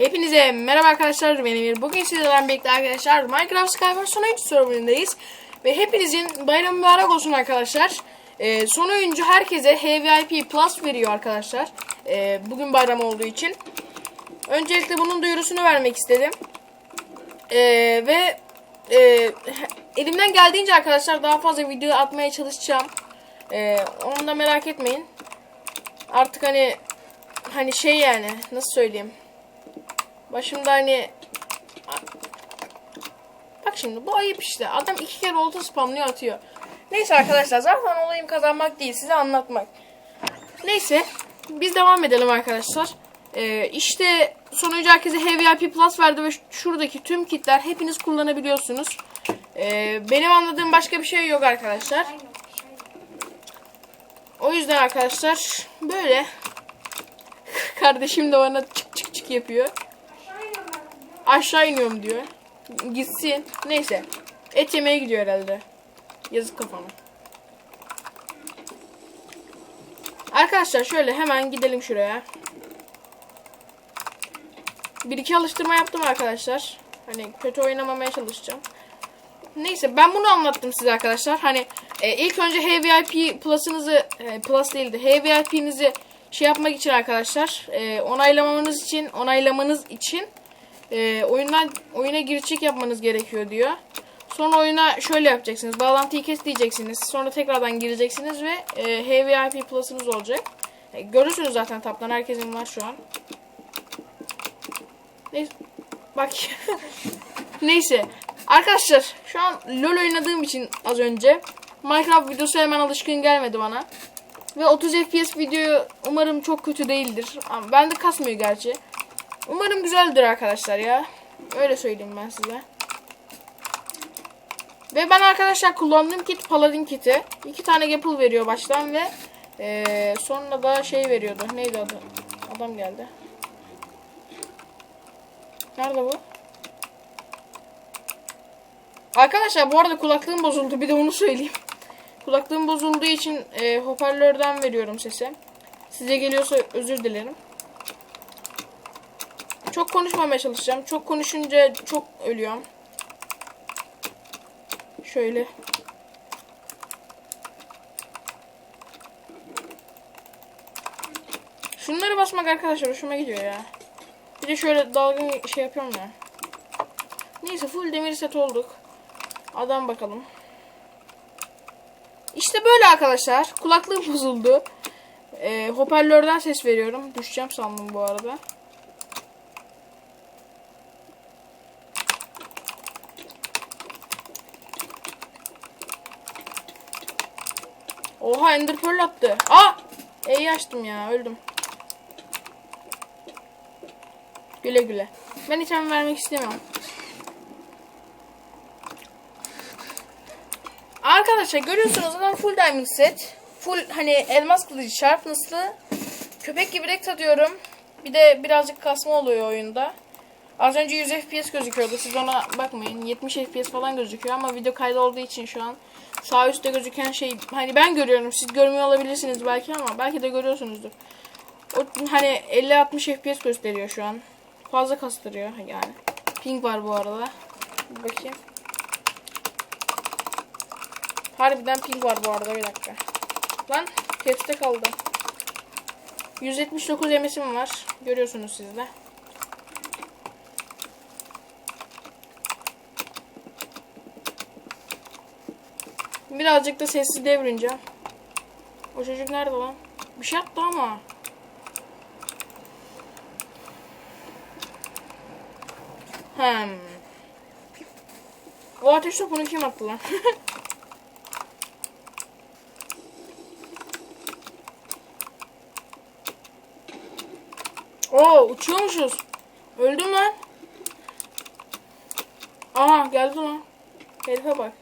Hepinize merhaba arkadaşlar ben Emir. Bugün sizlerle birlikte arkadaşlar Minecraft Skywars son oyuncu serverındayız. Ve hepinizin bayramı mübarek olsun arkadaşlar. Ee, son oyuncu herkese HVIP Plus veriyor arkadaşlar. Ee, bugün bayram olduğu için. Öncelikle bunun duyurusunu vermek istedim. Ee, ve e, elimden geldiğince arkadaşlar daha fazla video atmaya çalışacağım. Ee, onu da merak etmeyin. Artık hani hani şey yani nasıl söyleyeyim. Başımda hani Bak şimdi bu ayıp işte. Adam iki kere olta spamlıyor atıyor. Neyse arkadaşlar zaten olayım kazanmak değil size anlatmak. Neyse biz devam edelim arkadaşlar. Ee, işte sonuncu herkese HVIP Plus verdi ve şuradaki tüm kitler hepiniz kullanabiliyorsunuz. Ee, benim anladığım başka bir şey yok arkadaşlar. O yüzden arkadaşlar böyle kardeşim de bana çık çık çık yapıyor. Aşağı iniyorum diyor. Gitsin. Neyse. Et yemeye gidiyor herhalde. Yazık kafama. Arkadaşlar şöyle hemen gidelim şuraya. Bir iki alıştırma yaptım arkadaşlar. Hani kötü oynamamaya çalışacağım. Neyse ben bunu anlattım size arkadaşlar. Hani e, ilk önce HVIP Plus'ınızı e, Plus değildi. HVIP'nizi şey yapmak için arkadaşlar e, onaylamanız için onaylamanız için e, oyundan oyuna girişik yapmanız gerekiyor diyor. Sonra oyuna şöyle yapacaksınız. Bağlantıyı kes diyeceksiniz. Sonra tekrardan gireceksiniz ve e, HVIP Plus'ınız olacak. E, görürsünüz zaten taptan herkesin var şu an. Neyse. Bak. Neyse. Arkadaşlar şu an LoL oynadığım için az önce Minecraft videosu hemen alışkın gelmedi bana. Ve 30 FPS video umarım çok kötü değildir. Ben de kasmıyor gerçi. Umarım güzeldir arkadaşlar ya. Öyle söyleyeyim ben size. Ve ben arkadaşlar kullandığım kit Paladin kiti. İki tane Gapple veriyor baştan ve ee, sonra da şey veriyordu. Neydi adı? Adam geldi. Nerede bu? Arkadaşlar bu arada kulaklığım bozuldu. Bir de onu söyleyeyim. Kulaklığım bozulduğu için e, hoparlörden veriyorum sesi. Size geliyorsa özür dilerim. Çok konuşmamaya çalışacağım. Çok konuşunca çok ölüyorum. Şöyle. Şunları basmak arkadaşlar hoşuma gidiyor ya. Bir de şöyle dalgın şey yapıyorum ya. Neyse full demir set olduk. Adam bakalım. İşte böyle arkadaşlar. Kulaklığım bozuldu. Ee, hoparlörden ses veriyorum. Düşeceğim sandım bu arada. Oha Ender Pearl attı. Aa! E'yi açtım ya. Öldüm. Güle güle. Ben item vermek istemiyorum. Arkadaşlar görüyorsunuz adam full diamond set. Full hani elmas kılıcı sharpness'lı. Köpek gibi renk atıyorum. Bir de birazcık kasma oluyor oyunda. Az önce 100 FPS gözüküyordu. Siz ona bakmayın. 70 FPS falan gözüküyor ama video kaydı olduğu için şu an sağ üstte gözüken şey hani ben görüyorum. Siz görmüyor olabilirsiniz belki ama belki de görüyorsunuzdur. O hani 50-60 FPS gösteriyor şu an. Fazla kastırıyor yani. Ping var bu arada. Bakayım. Harbiden ping var bu arada bir dakika. Lan caps'te kaldı. 179 MS'im var. Görüyorsunuz siz de. Birazcık da sessiz devirince. O çocuk nerede lan? Bir şey yaptı ama. Hmm. O ateş topunu kim attı lan? Oo uçuyormuşuz. Öldüm lan. Aha geldi lan. Herife bak.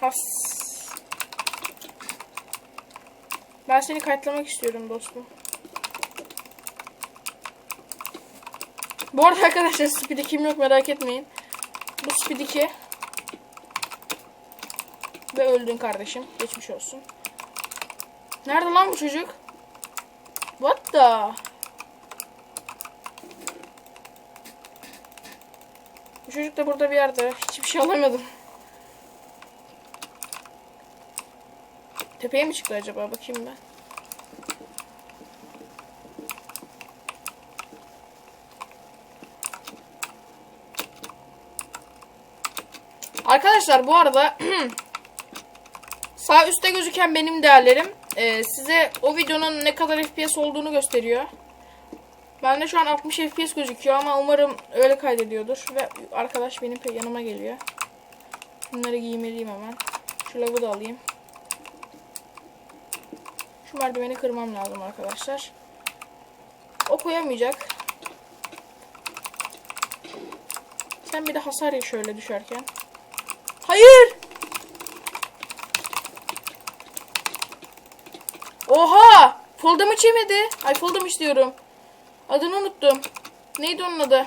Has. Ben seni kayıtlamak istiyorum dostum. Bu arada arkadaşlar speed'i kim yok merak etmeyin. Bu speed 2. Ve öldün kardeşim. Geçmiş olsun. Nerede lan bu çocuk? What the? Bu çocuk da burada bir yerde. Hiçbir şey alamadım. Tepeye mi çıktı acaba? Bakayım ben. Arkadaşlar bu arada sağ üstte gözüken benim değerlerim e, size o videonun ne kadar FPS olduğunu gösteriyor. Bende şu an 60 FPS gözüküyor ama umarım öyle kaydediyordur. Ve arkadaş benim yanıma geliyor. Bunları giymeliyim hemen. Şu lavı da alayım. Şu merdiveni kırmam lazım arkadaşlar. O koyamayacak. Sen bir de hasar ye şöyle düşerken. Hayır! Oha! Foldamı yemedi. Ay foldamış diyorum. Adını unuttum. Neydi onun adı?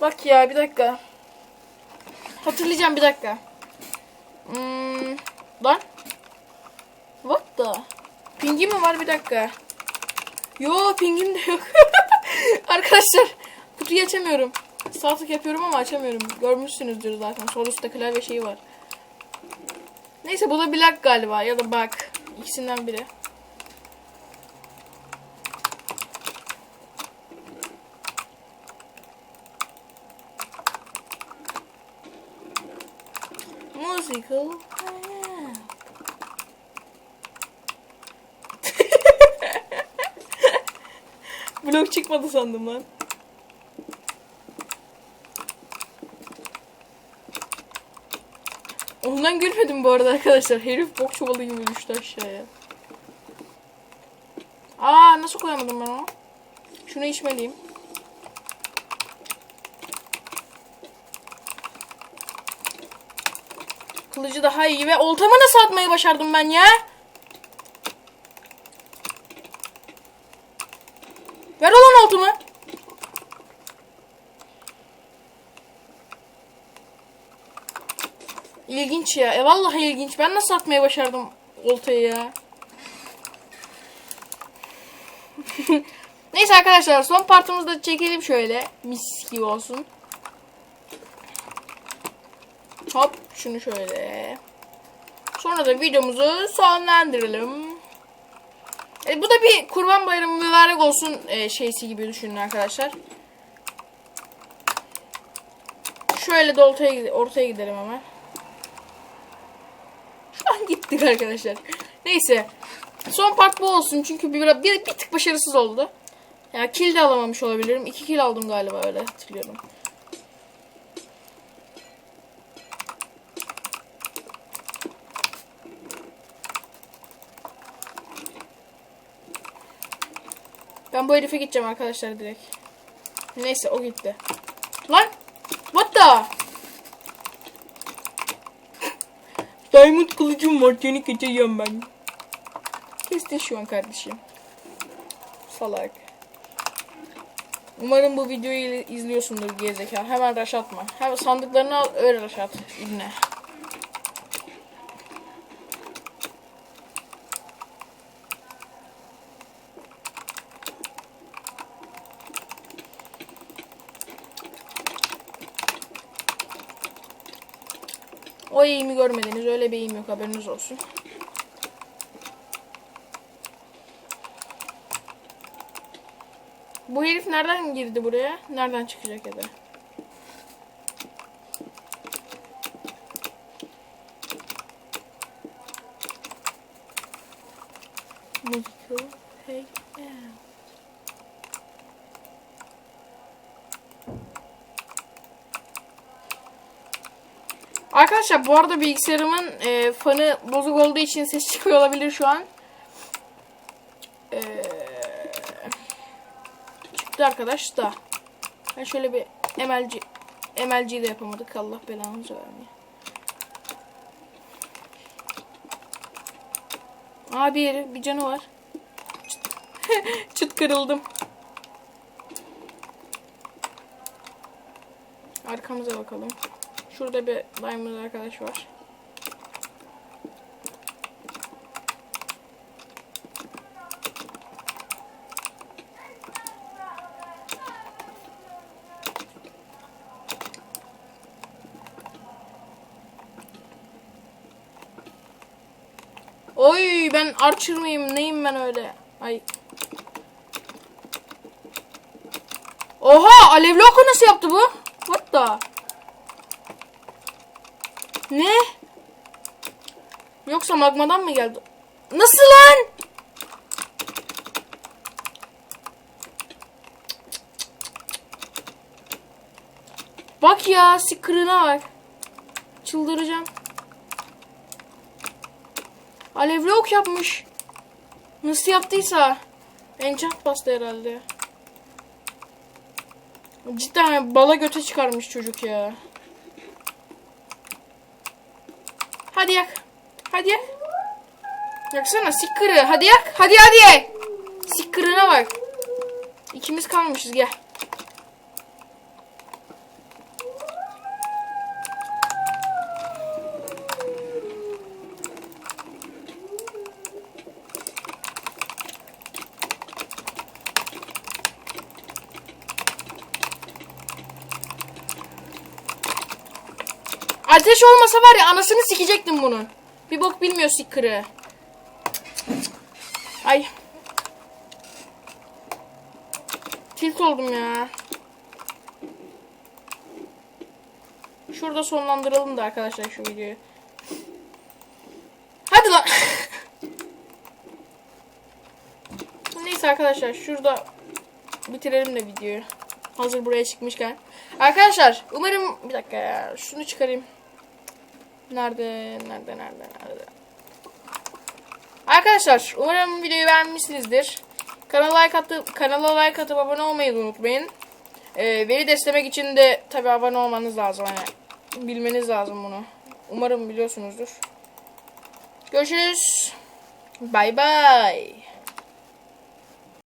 Bak ya bir dakika. Hatırlayacağım bir dakika. Hmm, lan. What the? Pingi mi var bir dakika. Yo pingim de yok. Arkadaşlar kutuyu açamıyorum. Sağ tık yapıyorum ama açamıyorum. Görmüşsünüzdür zaten. Sol üstte klavye şeyi var. Neyse bu da lag galiba ya da bak. İkisinden biri. Musical. Blok çıkmadı sandım lan. Ondan gülmedim bu arada arkadaşlar. Herif bok çuvalı gibi düştü aşağıya. Aa nasıl koyamadım ben onu? Şunu içmeliyim. Kılıcı daha iyi ve oltamı nasıl atmayı başardım ben ya? Ver olan oltamı. İlginç ya. E vallahi ilginç. Ben nasıl atmayı başardım oltayı ya. Neyse arkadaşlar son partımızı çekelim şöyle. Mis gibi olsun. Hop şunu şöyle. Sonra da videomuzu sonlandıralım. E, bu da bir kurban bayramı mübarek olsun e, şeysi gibi düşünün arkadaşlar. Şöyle de ortaya, ortaya gidelim hemen. Şu an gittik arkadaşlar. Neyse. Son part bu olsun çünkü bir, bir, bir tık başarısız oldu. Ya yani kill de alamamış olabilirim. İki kill aldım galiba öyle hatırlıyorum. Ben bu herife gideceğim arkadaşlar direkt. Neyse o gitti. Lan! What the? Diamond kılıcım var seni geçeceğim ben. Kestin şu an kardeşim. Salak. Umarım bu videoyu izliyorsundur gerizekalı. Hemen rush atma. Hemen sandıklarını al öyle rush at. İbne. O eğimi görmediniz. Öyle bir eğim yok haberiniz olsun. Bu herif nereden girdi buraya? Nereden çıkacak ya da? Musical Hey Arkadaşlar bu arada bilgisayarımın e, fanı bozuk olduğu için ses çıkıyor olabilir şu an. E, çıktı arkadaş da. Ben şöyle bir MLG MLG de yapamadık. Allah belanızı vermeye. Abi yeri bir canı var. Çıt, Çıt kırıldım. Arkamıza bakalım. Şurada bir diamond arkadaş var. Oy ben archer mıyım neyim ben öyle? Ay. Oha alevli oku nasıl yaptı bu? What the? Ne? Yoksa magmadan mı geldi? Nasıl lan? Bak ya sıkırına bak. Çıldıracağım. Alevli ok yapmış. Nasıl yaptıysa. Enchant bastı herhalde. Cidden bala göte çıkarmış çocuk ya. Hadi yak. Hadi yak. Yaksana sikkırı. Hadi yak. Hadi hadi. Sikkırına bak. İkimiz kalmışız gel. Ateş olmasa var ya anasını sikecektim bunun. Bir bok bilmiyor sikkırı. Ay. Tilt oldum ya. Şurada sonlandıralım da arkadaşlar şu videoyu. Hadi lan. Neyse arkadaşlar şurada bitirelim de videoyu. Hazır buraya çıkmışken. Arkadaşlar umarım bir dakika ya şunu çıkarayım. Nerede nerede nerede nerede? Arkadaşlar umarım videoyu beğenmişsinizdir. Kanala like atıp kanala like atıp abone olmayı unutmayın. Ee, beni desteklemek için de tabi abone olmanız lazım hani bilmeniz lazım bunu. Umarım biliyorsunuzdur. Görüşürüz. Bay bay.